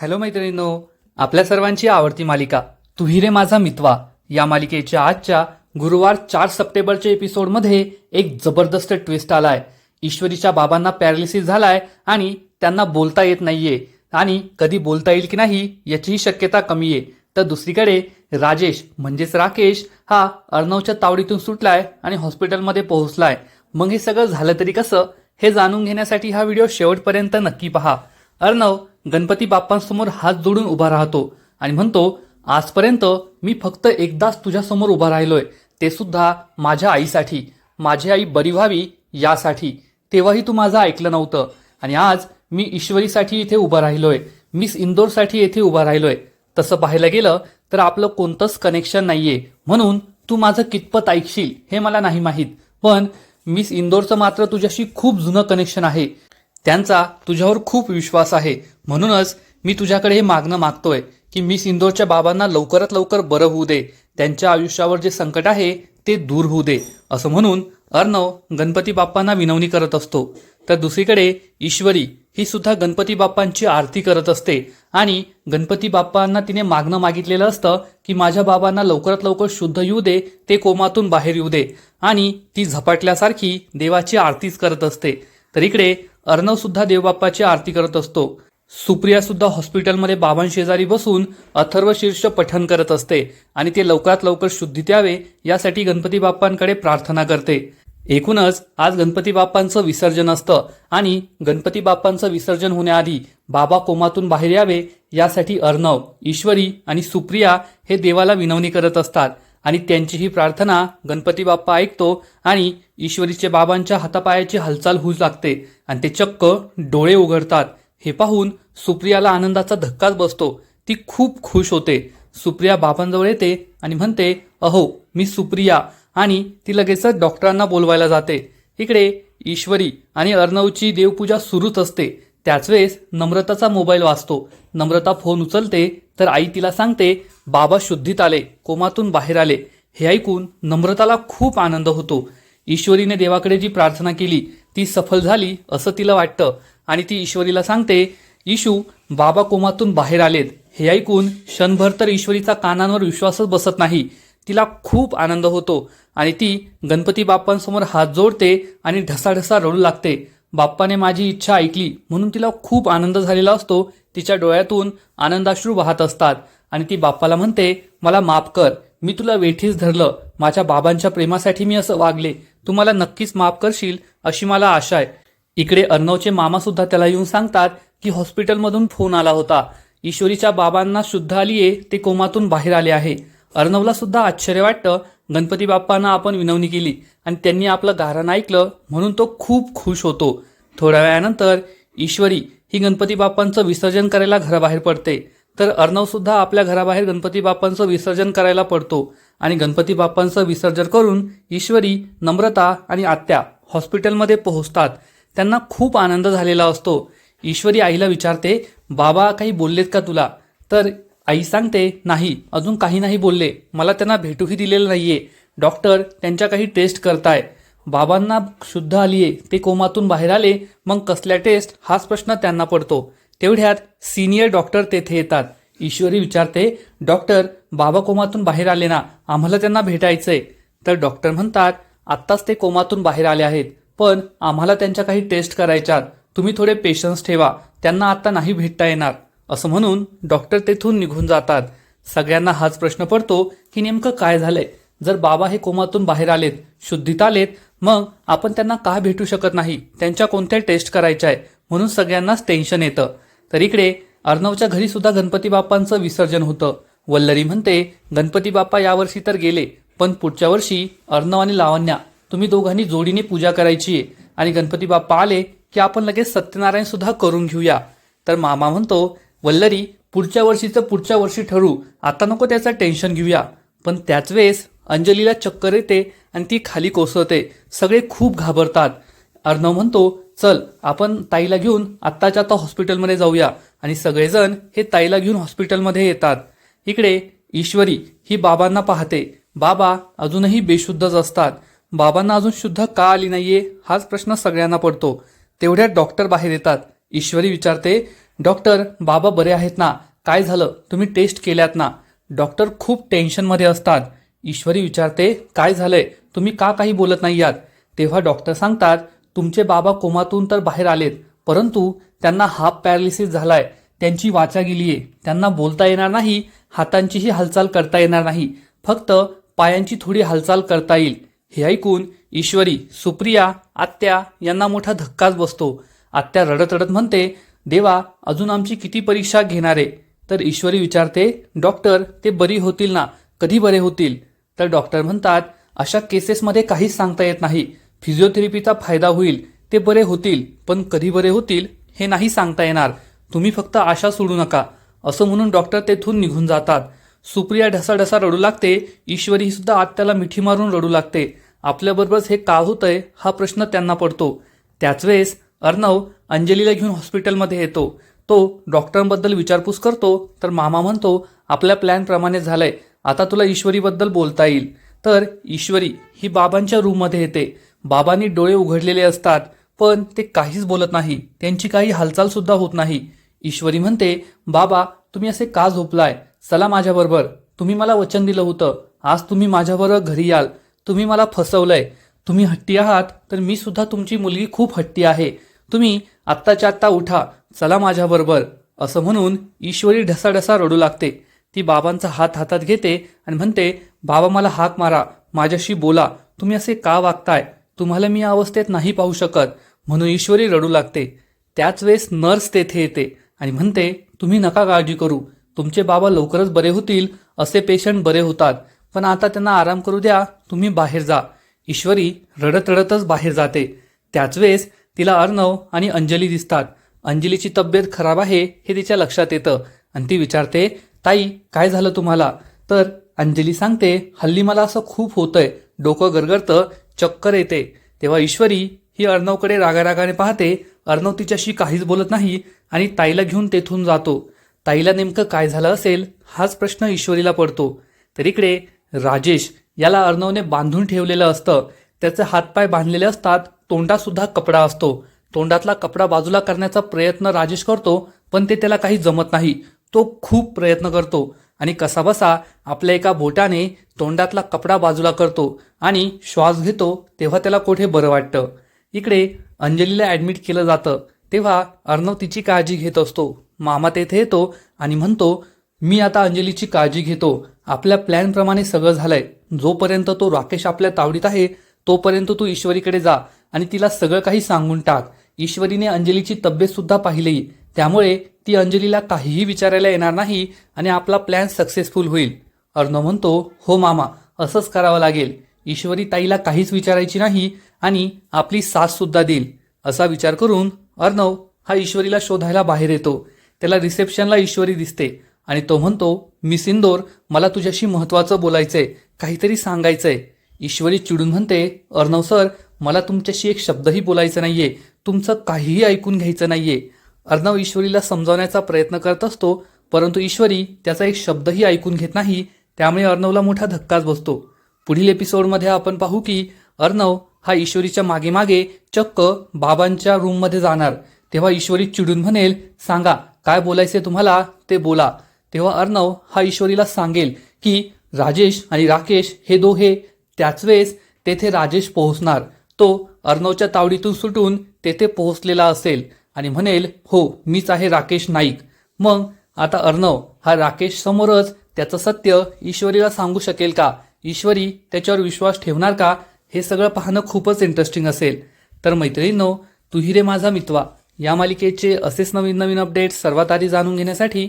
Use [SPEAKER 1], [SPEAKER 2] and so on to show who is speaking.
[SPEAKER 1] Hello मैत्रिणींनो आपल्या सर्वांची आवडती मालिका तुही रे माझा मितवा या मालिकेच्या आजच्या गुरुवार चार सप्टेंबरच्या एपिसोडमध्ये एक जबरदस्त ट्विस्ट आलाय. ईश्वरीच्या बाबांना पॅरालिसिस झालाय आणि त्यांना बोलता येत नाहीये. आणि कधी बोलता येईल की नाही याचीही शक्यता कमी आहे. तर दुसरीकडे राजेश म्हणजेच राकेश हा अर्णवच्या तावडीतून सुटलाय आणि हॉस्पिटलमध्ये पोहोचलाय. मग हे सगळं झालं तरी कसं हे जाणून घेण्यासाठी हा व्हिडिओ शेवटपर्यंत नक्की पहा. अर्णव गणपती बाप्पांसमोर हात जोडून उभा राहतो आणि म्हणतो आजपर्यंत मी फक्त एकदाच तुझ्यासमोर उभा राहिलोय. ते सुद्धा माझ्या आईसाठी. माझी आई बरी व्हावी यासाठी. तेव्हाही तू माझं ऐकलं नव्हतं. आणि आज मी ईश्वरीसाठी इथे उभा राहिलोय. मिस इंदोरसाठी येथे उभा राहिलोय. तसं पाहायला गेलं तर आपलं कोणतंच कनेक्शन नाहीये. म्हणून तू माझं कितपत ऐकशील हे मला नाही माहीत. पण मिस इंदोरचं मात्र तुझ्याशी खूप जुनं कनेक्शन आहे. त्यांचा तुझ्यावर खूप विश्वास आहे. म्हणूनच मी तुझ्याकडे हे मागणं मागतोय की मी सिंदोरच्या बाबांना लवकरात लवकर बरं होऊ दे. त्यांच्या आयुष्यावर जे संकट आहे ते दूर होऊ दे. असं म्हणून अर्णव गणपती बाप्पांना विनवणी करत असतो. तर दुसरीकडे ईश्वरी ही सुद्धा गणपती बाप्पांची आरती करत असते. आणि गणपती बाप्पांना तिने मागणं मागितलेलं असतं की माझ्या बाबांना लवकरात लवकर शुद्ध येऊ दे ते कोमातून बाहेर येऊ दे. आणि ती झपाटल्यासारखी देवाची आरतीच करत असते. तर इकडे अर्णव सुद्धा देवबाप्पाची आरती करत असतो. सुप्रिया सुद्धा हॉस्पिटलमध्ये बाबांशेजारी बसून अथर्व शीर्ष पठण करत असते आणि ते लवकरात लवकर शुद्धी द्यावे यासाठी गणपती बाप्पांकडे प्रार्थना करते. एकूणच आज गणपती बाप्पांचं विसर्जन असतं आणि गणपती बाप्पांचं विसर्जन होण्याआधी बाबा कोमातून बाहेर यावे यासाठी अर्णव ईश्वरी आणि सुप्रिया हे देवाला विनवणी करत असतात आणि त्यांची ही प्रार्थना गणपती बाप्पा ऐकतो आणि ईश्वरीचे बाबांच्या हातापायाची हालचाल होऊ लागते आणि ते चक्क डोळे उघडतात. हे पाहून सुप्रियाला आनंदाचा धक्काच बसतो. ती खूप खुश होते. सुप्रिया बाबांजवळ येते आणि म्हणते अहो मी सुप्रिया. आणि ती लगेचच डॉक्टरांना बोलवायला जाते. इकडे ईश्वरी आणि अर्णवची देवपूजा सुरूच असते. त्याच वेळेस नम्रताचा मोबाईल वाचतो नम्रता फोन उचलते तर आई तिला सांगते बाबा शुद्धीत आले कोमातून बाहेर आले. हे ऐकून नम्रताला खूप आनंद होतो. ईश्वरीने देवाकडे जी प्रार्थना केली ती सफल झाली असं तिला वाटतं. आणि ती ईश्वरीला सांगते इशू बाबा कोमातून बाहेर आलेत. हे ऐकून क्षणभर तर ईश्वरीचा कानांवर विश्वासच बसत नाही. तिला खूप आनंद होतो आणि ती गणपती बाप्पांसमोर हात जोडते आणि ढसाढसा रडू लागते. बाप्पाने माझी इच्छा ऐकली म्हणून तिला खूप आनंद झालेला असतो. तिच्या डोळ्यातून आनंदाश्रू वाहत असतात आणि ती बाप्पाला म्हणते मला माफ कर. मी तुला वेठीच धरलं. माझ्या बाबांच्या प्रेमासाठी मी असं वागले. तू मला नक्कीच माफ करशील अशी मला आशा आहे. इकडे अर्णवचे मामा सुद्धा त्याला येऊन सांगतात की हॉस्पिटलमधून फोन आला होता. ईश्वरीच्या बाबांना शुद्ध आलीये ते कोमातून बाहेर आले आहे. अर्णवला सुद्धा आश्चर्य वाटतं. गणपती बाप्पांना आपण विनवणी केली आणि त्यांनी आपलं गारण ऐकलं म्हणून तो खूप खुश होतो. थोड्या वेळानंतर ईश्वरी ही गणपती बाप्पांचं विसर्जन करायला घराबाहेर पडते. तर अर्णव सुद्धा आपल्या घराबाहेर गणपती बाप्पांचं विसर्जन करायला पडतो आणि गणपती बाप्पांचं विसर्जन करून ईश्वरी नम्रता आणि आत्या हॉस्पिटलमध्ये पोहोचतात. त्यांना खूप आनंद झालेला असतो. ईश्वरी आईला विचारते बाबा काही बोललेत का तुला? तर आई सांगते नाही अजून काही नाही बोलले. मला त्यांना भेटूही दिलेलं नाहीये. डॉक्टर त्यांच्या काही टेस्ट करताय. बाबांना शुद्ध आलीये. ते कोमातून बाहेर आले. मग कसल्या टेस्ट? हाच प्रश्न त्यांना पडतो. तेवढ्यात सिनियर डॉक्टर तेथे येतात. ईश्वरी विचारते डॉक्टर बाबा कोमातून बाहेर आले ना? आम्हाला त्यांना भेटायचंय. तर डॉक्टर म्हणतात आत्ताच ते कोमातून बाहेर आले आहेत. पण आम्हाला त्यांच्या काही टेस्ट करायच्यात. तुम्ही थोडे पेशन्स ठेवा. त्यांना आता नाही भेटता येणार. असं म्हणून डॉक्टर तेथून निघून जातात. सगळ्यांना हाच प्रश्न पडतो की नेमकं काय झालंय? जर बाबा हे कोमातून बाहेर आलेत शुद्धीत आलेत मग आपण त्यांना का भेटू शकत नाही? त्यांच्या कोणत्या टेस्ट करायच्या आहे म्हणून सगळ्यांनाच टेन्शन येतं. तर इकडे अर्णवच्या घरी सुद्धा गणपती बाप्पांचं विसर्जन होतं. वल्लरी म्हणते गणपती बाप्पा यावर्षी तर गेले पण पुढच्या वर्षी अर्णव आणि लावण्या तुम्ही दोघांनी जोडीने पूजा करायची आहे. आणि गणपती बाप्पा आले की आपण लगेच सत्यनारायण सुद्धा करून घेऊया. तर मामा म्हणतो वल्लरी पुढच्या वर्षीचं पुढच्या वर्षी ठरू. आता नको त्याचं टेन्शन घेऊया. पण त्याच वेळेस अंजलीला चक्कर येते आणि ती खाली कोसळते. सगळे खूप घाबरतात. अर्णव म्हणतो चल आपण ताईला घेऊन आत्ताच्या आता हॉस्पिटलमध्ये जाऊया. आणि सगळेजण हे ताईला घेऊन हॉस्पिटलमध्ये येतात. इकडे ईश्वरी ही बाबांना पाहते. बाबा अजूनही बेशुद्धच असतात. बाबांना अजून शुद्ध का आली नाहीये? हाच प्रश्न सगळ्यांना पडतो. तेवढ्यात डॉक्टर बाहेर येतात. ईश्वरी विचारते डॉक्टर बाबा बरे आहेत ना? काय झालं? तुम्ही टेस्ट केल्यात ना? डॉक्टर खूप टेन्शनमध्ये असतात. ईश्वरी विचारते काय झालंय? तुम्ही का काही बोलत नाही आहात? तेव्हा डॉक्टर सांगतात तुमचे बाबा कोमातून तर बाहेर आलेत परंतु त्यांना हाफ पॅरालिसिस झालाय. त्यांची वाचा गेलीये. त्यांना बोलता येणार नाही हातांचीही हालचाल करता येणार नाही. फक्त पायांची थोडी हालचाल करता येईल. हे ऐकून ईश्वरी सुप्रिया आत्या यांना मोठा धक्काच बसतो. आत्या रडत रडत म्हणते देवा अजून आमची किती परीक्षा घेणार? आहे तर ईश्वरी विचारते डॉक्टर ते बरी होतील ना? कधी बरे होतील? तर डॉक्टर म्हणतात अशा केसेसमध्ये काहीच सांगता येत नाही. फिजिओथेरपीचा फायदा होईल. ते बरे होतील पण कधी बरे होतील हे नाही सांगता येणार. तुम्ही फक्त आशा सोडू नका. असं म्हणून डॉक्टर तेथून निघून जातात. सुप्रिया ढसाढसा रडू लागते. ईश्वरी सुद्धा आत्याला मिठी मारून रडू लागते. आपल्याबरोबरच हे का होतंय हा प्रश्न त्यांना पडतो. त्याच वेळेस अर्णव अंजलीला घेऊन हॉस्पिटलमध्ये येतो. तो डॉक्टरांबद्दल विचारपूस करतो तर मामा म्हणतो आपल्या प्लॅनप्रमाणे झालंय. आता तुला ईश्वरीबद्दल बोलता येईल. तर ईश्वरी ही बाबांच्या रूममध्ये येते. बाबांनी डोळे उघडलेले असतात पण ते काहीच बोलत नाही. त्यांची काही हालचालसुद्धा होत नाही. ईश्वरी म्हणते बाबा तुम्ही असे का झोपलाय? चला माझ्याबरोबर. तुम्ही मला वचन दिलं होतं. आज तुम्ही माझ्याबरोबर घरी याल. तुम्ही मला फसवलंय. तुम्ही हट्टी आहात तर मी सुद्धा तुमची मुलगी खूप हट्टी आहे. तुम्ही आत्ताच्या आत्ता उठा चला माझ्याबरोबर असं म्हणून ईश्वरी ढसाढसा रडू लागते. ती बाबांचा हात हातात घेते आणि म्हणते बाबा मला हाक मारा माझ्याशी बोला. तुम्ही असे का वागताय? तुम्हाला मी या अवस्थेत नाही पाहू शकत. म्हणून ईश्वरी रडू लागते. त्याच वेळेस नर्स तेथे येते आणि म्हणते तुम्ही नका काळजी करू. तुमचे बाबा लवकरच बरे होतील असे पेशंट बरे होतात. पण आता त्यांना आराम करू द्या तुम्ही बाहेर जा. ईश्वरी रडत रडतच बाहेर जाते. त्याच वेळेस तिला अर्णव आणि अंजली दिसतात. अंजलीची तब्येत खराब आहे हे तिच्या लक्षात येतं. आणि ती विचारते ताई काय झालं तुम्हाला? तर अंजली सांगते हल्ली मला असं खूप होतंय. डोकं गरगरतं चक्कर येते. तेव्हा ईश्वरी ही अर्णवकडे रागारागाने पाहते. अर्णव तिच्याशी काहीच बोलत नाही आणि ताईला घेऊन तेथून जातो. ताईला नेमकं काय झालं असेल हाच प्रश्न ईश्वरीला पडतो. तर इकडे राजेश याला अर्णवने बांधून ठेवलेलं असतं. त्याचे हातपाय बांधलेले असतात. तोंडातसुद्धा कपडा असतो. तोंडातला कपडा बाजूला करण्याचा प्रयत्न राजेश करतो पण ते त्याला काही जमत नाही. तो खूप प्रयत्न करतो आणि कसाबसा आपल्या एका बोटाने तोंडातला कपडा बाजूला करतो आणि श्वास घेतो तेव्हा त्याला कुठे बरं वाटतं. इकडे अंजलीला ॲडमिट केलं जातं. तेव्हा अर्णव तिची काळजी घेत असतो. मामा तेथे येतो आणि म्हणतो मी आता अंजलीची काळजी घेतो. आपल्या प्लॅनप्रमाणे सगळं झालंय. जोपर्यंत तो राकेश आपल्या तावडीत आहे तोपर्यंत तू ईश्वरीकडे जा आणि तिला सगळं काही सांगून टाक. ईश्वरीने अंजलीची तब्येत सुद्धा पाहिली त्यामुळे ती अंजलीला काहीही विचारायला येणार नाही आणि आपला प्लॅन सक्सेसफुल होईल. अर्णव म्हणतो हो मामा असंच करावं लागेल. ईश्वरी ताईला काहीच विचारायची नाही आणि आपली साथ सुद्धा देईल. असा विचार करून अर्णव हा ईश्वरीला शोधायला बाहेर येतो. त्याला रिसेप्शनला ईश्वरी दिसते. आणि तो म्हणतो मी सिंदोर मला तुझ्याशी महत्वाचं बोलायचंय काहीतरी सांगायचंय. ईश्वरी चिडून म्हणते अर्णव सर मला तुमच्याशी एक शब्दही बोलायचा नाहीये तुमचं काहीही ऐकून घ्यायचं नाहीये. अर्णव ईश्वरीला समजावण्याचा प्रयत्न करत असतो परंतु ईश्वरी त्याचा एक शब्दही ऐकून घेत नाही त्यामुळे अर्णवला मोठा धक्काच बसतो. पुढील एपिसोडमध्ये आपण पाहू की अर्णव हा ईश्वरीच्या मागे मागे चक्क बाबांच्या रूममध्ये जाणार. तेव्हा ईश्वरी चिडून म्हणेल सांगा काय बोलायचे तुम्हाला? ते बोला. तेव्हा अर्णव हा ईश्वरीला सांगेल की राजेश आणि राकेश हे दोघे त्याच वेळेस तेथे राजेश पोहोचणार. तो अर्णवच्या तावडीतून सुटून तेथे पोहोचलेला असेल आणि म्हणेल हो मीच आहे राकेश नाईक. मग आता अर्णव हा राकेश समोरच त्याचं सत्य ईश्वरीला सांगू शकेल का? ईश्वरी त्याच्यावर विश्वास ठेवणार का? हे सगळं पाहणं खूपच इंटरेस्टिंग असेल. तर मैत्रिणींनो तुही रे माझा मितवा. या मालिकेचे असेच नवीन नवीन अपडेट्स सर्वात आधी जाणून घेण्यासाठी